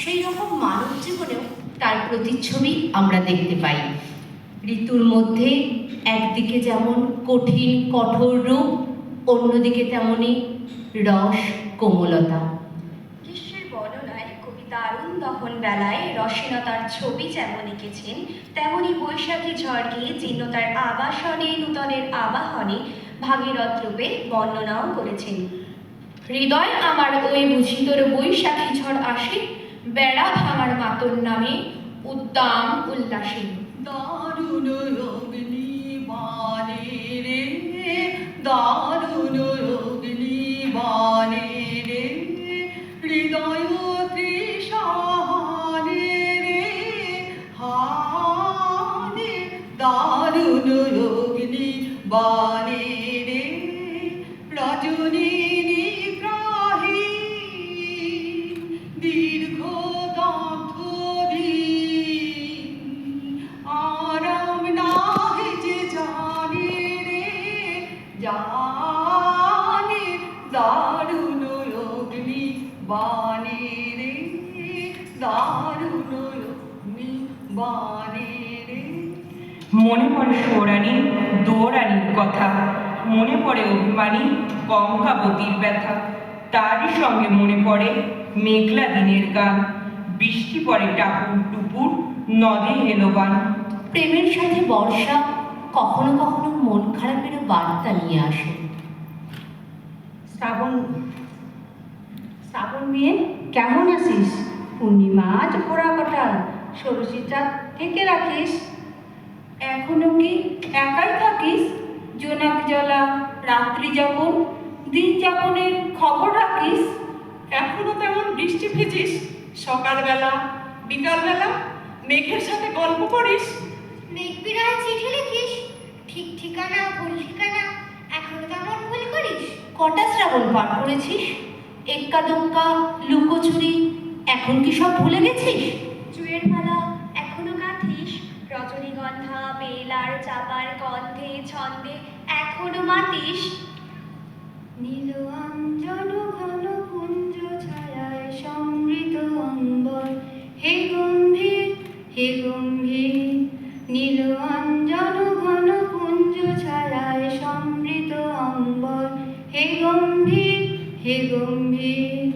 সেই রকম মানব জীবনেও তার প্রতিচ্ছবি আমরা দেখতে পাই। ঋতুর মধ্যে একদিকে যেমন কঠিন কঠোর রূপ অন্যদিকে তেমনই রস কোমলতা। গ্রীষ্মের বর্ণনায় কবি দারুণ দহন বেলায় রসীনতার ছবি যেমন এঁকেছেন তেমনি বৈশাখী ঝড় গিয়ে জীর্ণতার আবাসনে নূতনের আবাহনে ভাগীরথ রূপে বর্ণনাও করেছেন। হৃদয় আমার ওই বুঝি তোর বৈশাখী ঝড় আসে বেড়া ভাঙার মাতর নামে উদ্দাম উল্লাসে। দারুণ অগ্নি রে, দারুণ রে, হৃদয় রে বানে রে, রজনী মনে পড়ে সোরানি দৌড়ানির কথা। মনে পড়ে অভিমানী কঙ্কাবতীর ব্যথা। তারই সঙ্গে মনে পড়ে মেঘলা দিনের গান। বৃষ্টি পড়ে টাপুর টুপুর নদে এলো বান। প্রেমের সাথে বর্ষা কখনো কখনো মন খারাপেরও বার্তা নিয়ে আসে। শ্রাবণ শ্রাবণ মেয়ে কেমন আছিস? পূর্ণিমা আজ কটাল। ষোড়শী চাঁদ থেকে রাখিস। এখনও কি একাই থাকিস? জোনাক জ্বলা রাত্রি যাপন দিন যাপনের খবর রাখিস? এখনও তেমন বৃষ্টি ভিজিস। সকালবেলা বিকালবেলা মেঘের সাথে গল্প করিস। মেঘবিরায় চিঠি লিখিস? ঠিক ঠিকানা ভুল ঠিকানা এখনও তেমন ভুল করিস? কটা শ্রাবণ পার করেছিস? এক্কা দোক্কা লুকোচুরি এখন কি সব ভুলে গেছিস? চুয়ের মালা রজনীগন্ধা বেলার চাপার গন্ধে, ছন্দে, এখনও মাতিস। নীল অঞ্জন ঘন পুঞ্জ ছায়ায় সমৃত অম্বর হে গম্ভীর হে গম্ভীর নীল অঞ্জন ঘন পুঞ্জ ছায়ায় সমৃত অম্বর হে গম্ভীর হে গম্ভীর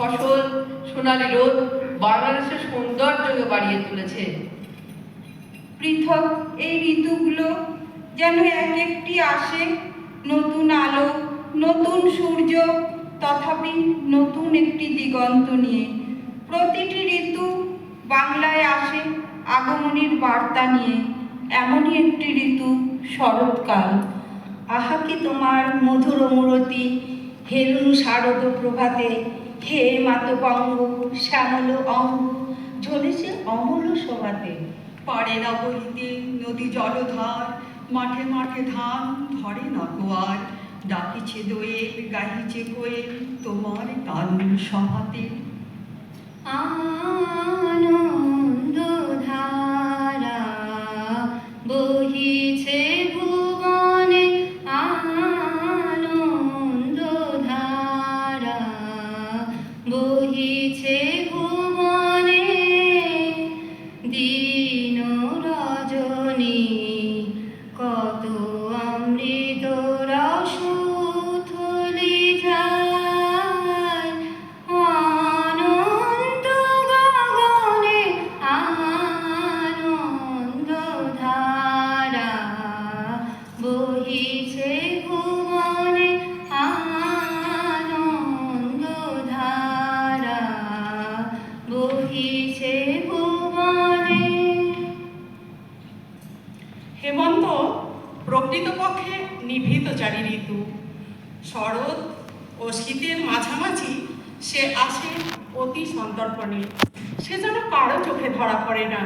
ফসল, সোনালি রোদ বাংলাদেশের সৌন্দর্যকে বাড়িয়ে তুলেছে। পৃথক এই ঋতুগুলো যেন এক একটি আসে, নতুন আলো, নতুন সূর্য, তথাপি নতুন একটি দিগন্ত নিয়ে। প্রতিটি ঋতু বাংলায় আসে আগমনীর বার্তা নিয়ে। এমনই একটি ঋতু শরৎকাল। আহা কি তোমার মধুর মূরতি হেলুন শারদ প্রভাতে হে মাতবঙ্গ শ্যামল অঙ্গ ঝরেছে অমূল্য শোভাতে পারে না বহিতে নদী জলধার মাঠে মাঠে ধান ধরে না গোয়ার ডাকিছে দোয়ে গাহিছে কোয়ে তোমার দারুণ সভাতে আনন্দ প্রকৃতপক্ষে নিভৃত চারি ঋতু, শরৎ ও শীতের মাঝামাঝি সে আসে অতি সন্তর্পণে। সে যেন কারও চোখে ধরা পড়ে না,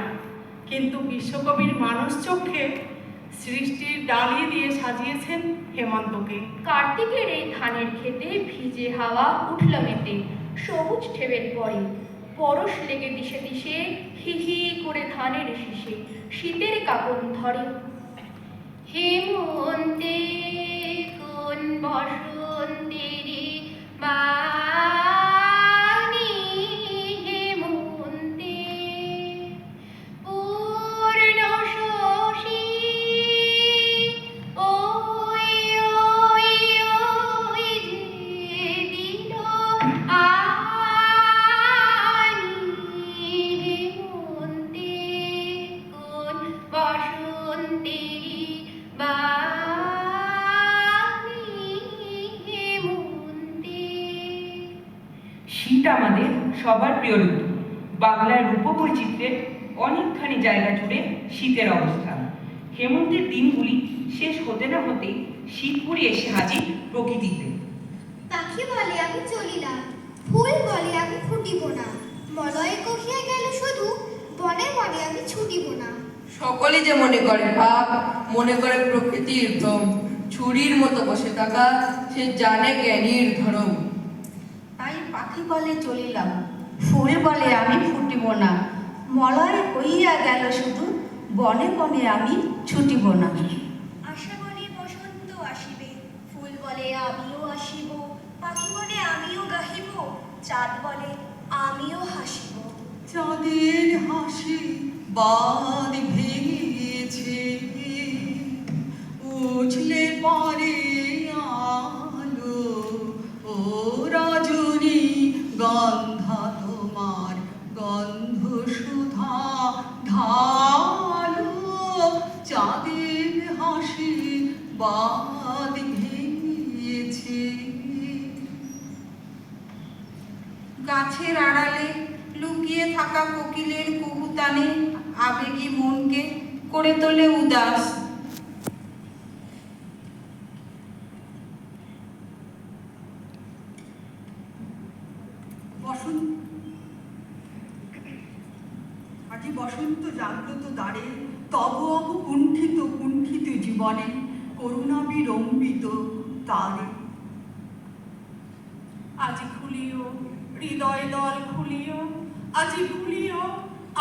কিন্তু বিশ্বকবির মানুষ চোখে সৃষ্টির ডালিয়ে দিয়ে সাজিয়েছেন হেমন্তকে। কার্তিকের এই ধানের খেতে ভিজে হাওয়া উঠল মেতে, সবুজ ঠেবের পরে। পরশ লেগে দিশে দিশে হি হি করে ধানের শীষে, শীতের কাপড় ধরে। Remo. শীত আমাদের সবার প্রিয় ঋতু। বাংলার রূপবৈচিত্র্যের অনেকখানি জায়গা জুড়ে শীতের অবস্থান। হেমন্তের দিনগুলি শেষ হতে না হতে শীতপুরি এসে হাজির প্রকৃতিতে। পাখি বলে আমি চলিলাম ফুল বলে আমি ফুটিব না মলয়ে কহিয়া গেল শুধু বনে বনে আমি ছুটিব না। সকলে যে মনে করে ভাব মনে করে প্রকৃতির ভ্রম ছুরির মতো বসে থাকা সে জানে জ্ঞানীর ধরম। বলে চলিলাম। ফুল বলে আমি ফুটিব না। মলয় হইয়া গেল শুধু বনে বনে আমি ছুটিব না। আশা বলে বসন্ত আসিবে। ফুল বলে আমিও আসিব পাখি বলে আমিও গাহিব চাঁদ বলে আমিও হাসিব। চাঁদের হাসি বাদ ভেঙেছে। উছলে পারে গাছের আড়ালে লুকিয়ে থাকা কোকিলের কুহুতানে আবেগী মনকে করে তোলে উদাস। বসন্ত আজি বসন্ত জাগ্রত দ্বারে কুণ্ঠিত জীবনে করুণা বিরম্বিত তারে আজি খুলিও হৃদয় দল খুলিও আজি ভুলিও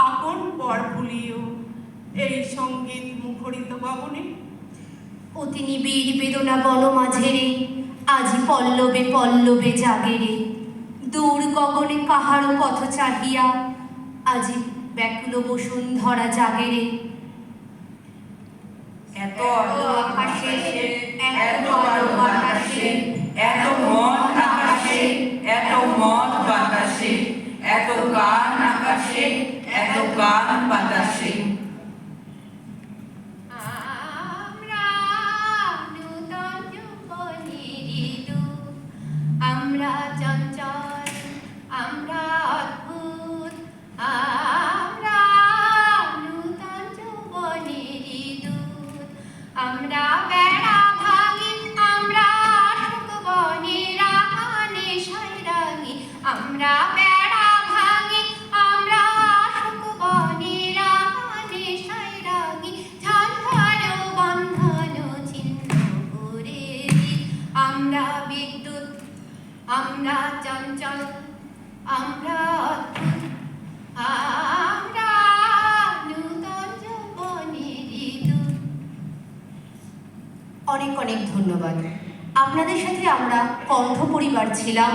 আপন পর ভুলিও। এই সংগীত মুখরিত গগনে। অতি নিবিড় বেদনা বন মাঝেরে আজি পল্লবে পল্লবে জাগেরে। দূর গগনে কাহারও পথ চাহিয়া আজি ব্যাকুল বসুন্ধরা জাগেরে। এত আকাশে, এত বাতাসে এত মন আকাশে এত মন এত গান আকাশে এত গান বাতাসে আমরা চঞ্চল আমরা নূতন ঋতু। অনেক অনেক ধন্যবাদ। আপনাদের সাথে আমরা কণ্ঠ পরিবার ছিলাম।